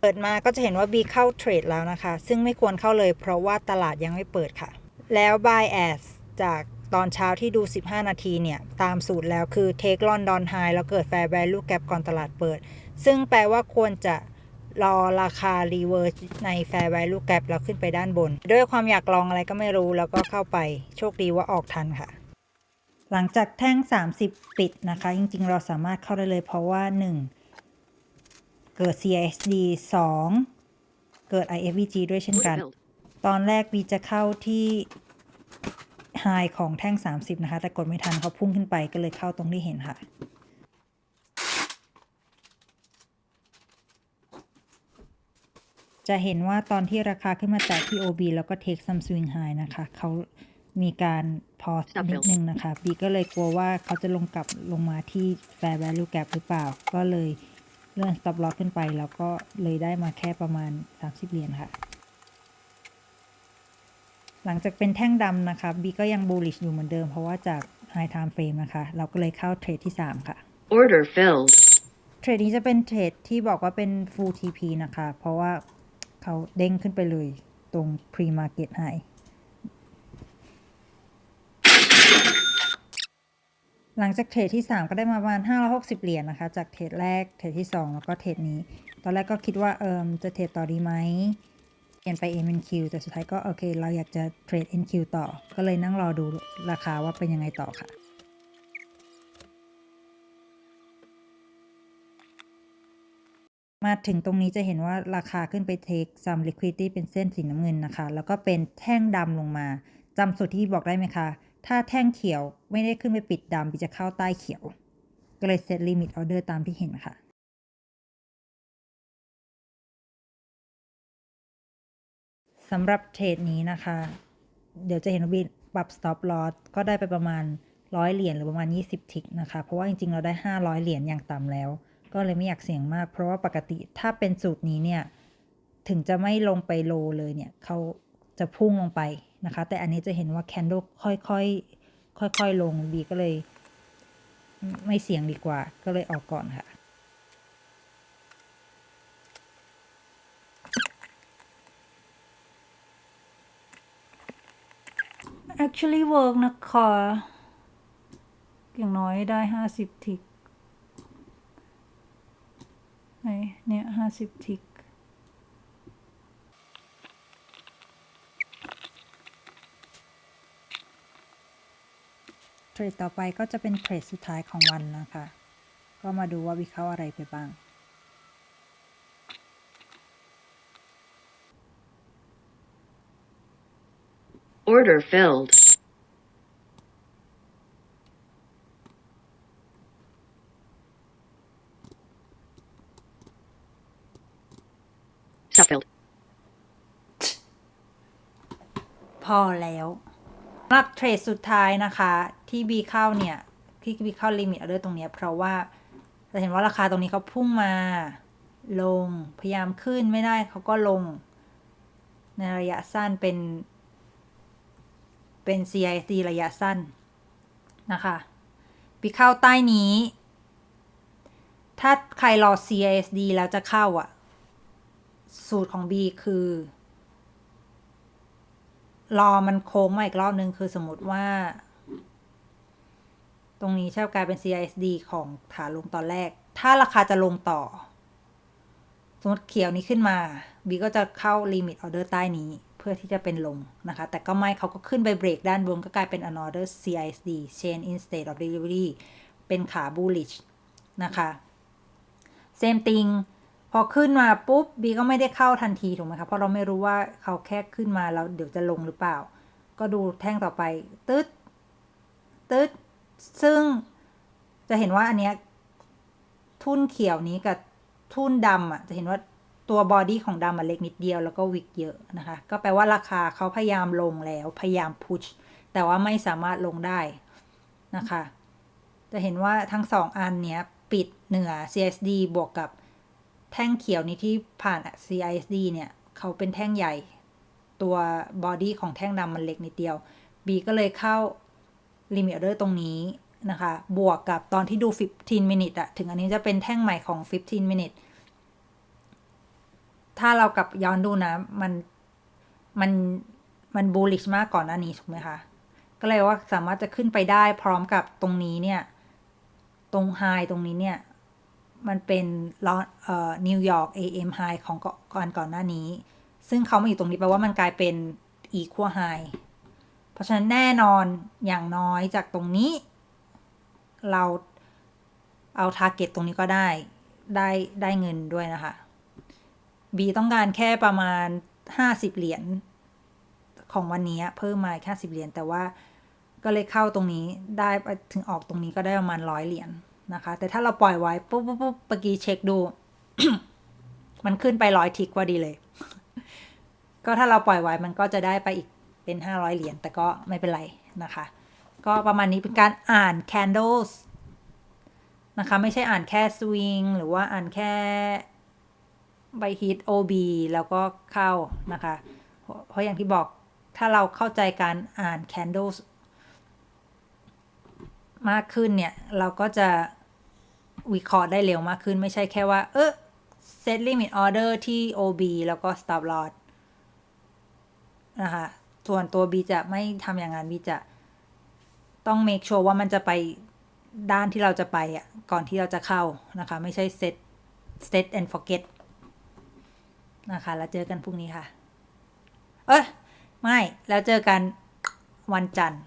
เปิดมาก็จะเห็นว่า B เข้าเทรดแล้วนะคะ ซึ่งไม่ควรเข้าเลยเพราะว่าตลาดยังไม่เปิดค่ะ แล้ว Buy as จากตอนเช้าที่ดู 15 นาทีเนี่ย ตามสูตรแล้วคือ Take London High แล้วเกิด Fair Value Gap ก่อนตลาดเปิด ซึ่งแปลว่าควรจะรอราคา reverse ใน Fair Value Gap แล้วขึ้นไปด้านบน ด้วยความอยากลองอะไรก็ไม่รู้แล้วก็เข้าไป โชคดีว่าออกทันค่ะ หลังจากแท่ง 30 ปิดนะคะ จริงๆ เราสามารถเข้าได้เลยเพราะว่า 1 เกิด CISD 2 เกิด IFVG ด้วยเช่นกัน ตอนแรกวีจะเข้าที่ High ของแท่ง 30 นะคะ แต่กดไม่ทันเขาพุ่งขึ้นไปก็เลยเข้าตรงที่เห็นค่ะ จะเห็นว่าตอนที่ราคาขึ้นมาแตะที่ OB แล้วก็ take some swing high นะคะ เขามีการพอ Stop นิด build นึงนะคะ บีก็เลยกลัวว่าเขาจะลงกลับลงมาที่ fair value gap หรือเปล่า ก็เลย เลื่อน stop loss ขึ้นไปแล้วก็เลยได้มาแค่ประมาณ 30 เหรียญค่ะ หลังจากเป็นแท่งดำนะคะบีก็ยัง bullish อยู่เหมือนเดิม เพราะว่าจาก high time frame นะคะ เราก็เลยเข้าเทรดที่ 3 ค่ะ Order filled. เทรดนี้จะเป็นเทรดที่บอกว่าเป็น full TP นะคะ เพราะว่าเขาเด้งขึ้นไปเลยตรง pre market high หลังจากเทรดที่ 3 ก็ได้มาประมาณ560 เหรียญนะคะ จากเทรดแรกเทรดที่ 2 แล้วก็เทรดนี้ ตอนแรกก็คิดว่าเอิมจะเทรดต่อดีไหมเปลี่ยนไป MNQ แต่สุดท้ายก็โอเค เราอยากจะเทรด NQ ต่อ ก็เลยนั่งรอดูราคาว่าเป็นยังไงต่อค่ะมาถึงตรงนี้จะเห็นว่าราคาขึ้นไปเทคซัม liquidity เป็นเส้นสีน้ำเงินนะคะ แล้วก็เป็นแท่งดำลงมาจำสูตรที่บอกได้ไหมคะ ถ้าแท่งเขียวไม่ได้ขึ้นไปปิดดำบีจะเข้าใต้เขียว ก็เลยเซตลิมิตออเดอร์ตามที่เห็นค่ะสำหรับเทรดนี้นะคะ เดี๋ยวจะเห็นว่าบีปรับ stop loss ก็ได้ไปประมาณ 100 เหรียญหรือประมาณ 20 ทิกนะคะ เพราะว่าจริงๆ เราได้ 500 เหรียญอย่างต่ำแล้ว ก็เลยไม่อยากเสี่ยงมาก เพราะว่าปกติถ้าเป็นสูตรนี้เนี่ย ถึงจะไม่ลงไปโลเลยเนี่ยเขาจะพุ่งลงไป นะคะ แต่อันนี้จะเห็นว่าแคนโดค่อยๆค่อยๆลงบีก็เลย ไม่เสี่ยงดีกว่า ก็เลยออกก่อนค่ะ actually work นะคะ อย่างน้อยได้ห้าสิบทิก ไหนเนี่ยห้าสิบทิก รดต่อไปก็จะเป็นเทรดสุดท้ายของวันนะคะ ก็มาดูว่าวิเคราะห์อะไรไปบ้าง Order filled. Stop filled. พอแล้ว สำหรับเทรดสุดท้ายนะคะ ที่บีเข้าเนี่ย ที่บีเข้าลิมิตออเดอร์ตรงนี้ เพราะว่าจะเห็นว่าราคาตรงนี้เขาพุ่งมา ลงพยายามขึ้นไม่ได้เขาก็ลง ในระยะสั้นเป็น เป็น CID ระยะสั้นนะคะบีเข้าใต้นี้ ถ้าใครรอ CISD แล้วจะเข้าอะสูตรของ B คือ รอมันโค้งมาอีกรอบนึง คือสมมติว่า ตรงนี้เช่ากลายเป็น CISD ของขาลงตอนแรก ถ้าราคาจะลงต่อ สมมติเขียวนี้ขึ้นมา บีก็จะเข้า Limit Order ใต้นี้ เพื่อที่จะเป็นลงนะคะ แต่ก็ไม่เขาก็ขึ้นไปเบรกด้านบน ก็กลายเป็น another CISD chain in state of delivery เป็นขา bullish นะคะ same thing พอขึ้นมาปุ๊บบีก็ไม่ได้เข้าทันทีถูกไหมคะเพราะเราไม่รู้ว่าเขาแค่ขึ้นมาแล้วเดี๋ยวจะลงหรือเปล่า ก็ดูแท่งต่อไปตึ๊ดตึ๊ดซึ่งจะเห็นว่าอันเนี้ยทุ่นเขียวนี้กับทุ่นดำอะจะเห็นว่าตัวบอดี้ของดำมันเล็กนิดเดียวแล้วก็วิกเยอะนะคะ ก็แปลว่าราคาเขาพยายามลงแล้วพยายามพุชแต่ว่าไม่สามารถลงได้นะคะ จะเห็นว่าทั้งสองอันเนี้ยปิดเหนือ CSD บวกกับ แท่งเขียวนี้ที่ผ่าน CISD เนี่ย เขาเป็นแท่งใหญ่ ตัวบอดี้ของแท่งดำมันเล็กนิดเดียว B ก็เลยเข้า Limit Order ตรงนี้นะคะ บวกกับตอนที่ดู 15 minute อะถึงอันนี้จะเป็นแท่งใหม่ของ 15 minute ถ้าเรากลับย้อนดูนะ มัน มัน มันบูลลิชมากก่อนหน้านี้ถูกไหมคะ ก็เลยว่าสามารถจะขึ้นไปได้พร้อมกับตรงนี้เนี่ย ตรงไฮตรงนี้เนี่ย มันเป็นลอนเอ่อนิวยอร์ก AM high ของก่อนก่อนหน้านี้ ซึ่งเขามาอยู่ตรงนี้แปลว่ามันกลายเป็น equal high เพราะฉะนั้นแน่นอนอย่างน้อยจากตรงนี้ เราเอา target ตรงนี้ก็ได้ ได้ได้เงินด้วยนะคะ B ต้องการแค่ประมาณ 50 เหรียญของวันนี้เพิ่มมาแค่10เหรียญแต่ว่าก็เลยเข้าตรงนี้ได้ถึงออกตรงนี้ก็ได้ประมาณร้อยเหรียญ นะคะ แต่ถ้าเราปล่อยไว้ปุ๊บปุ๊บปุ๊บเมื่อกี้เช็คดู มันขึ้นไปร้อยทิกว่าดีเลย ก็ถ้าเราปล่อยไว้มันก็จะได้ไปอีกเป็น 500 เหรียญแต่ก็ไม่เป็นไรนะคะ ก็ประมาณนี้เป็นการอ่าน candles นะคะ ไม่ใช่อ่านแค่ swing หรือว่าอ่านแค่ใบฮิต OB แล้วก็เข้านะคะ เพราะเพราะอย่างที่บอกถ้าเราเข้าใจการอ่าน candles มากขึ้นเนี่ย เราก็จะ วิเคราะห์ได้เร็วมากขึ้นไม่ใช่แค่ว่า เออ set limit order ที่ OB แล้วก็ stop loss นะคะ ส่วนตัว B จะไม่ทำอย่างนั้น B จะต้อง make sure ว่ามันจะไปด้านที่เราจะไปอะ ก่อนที่เราจะเข้านะคะ ไม่ใช่ set set and forget นะคะ แล้วเจอกันพรุ่งนี้ค่ะ เอ้ย ไม่ แล้วเจอกันวันจันทร์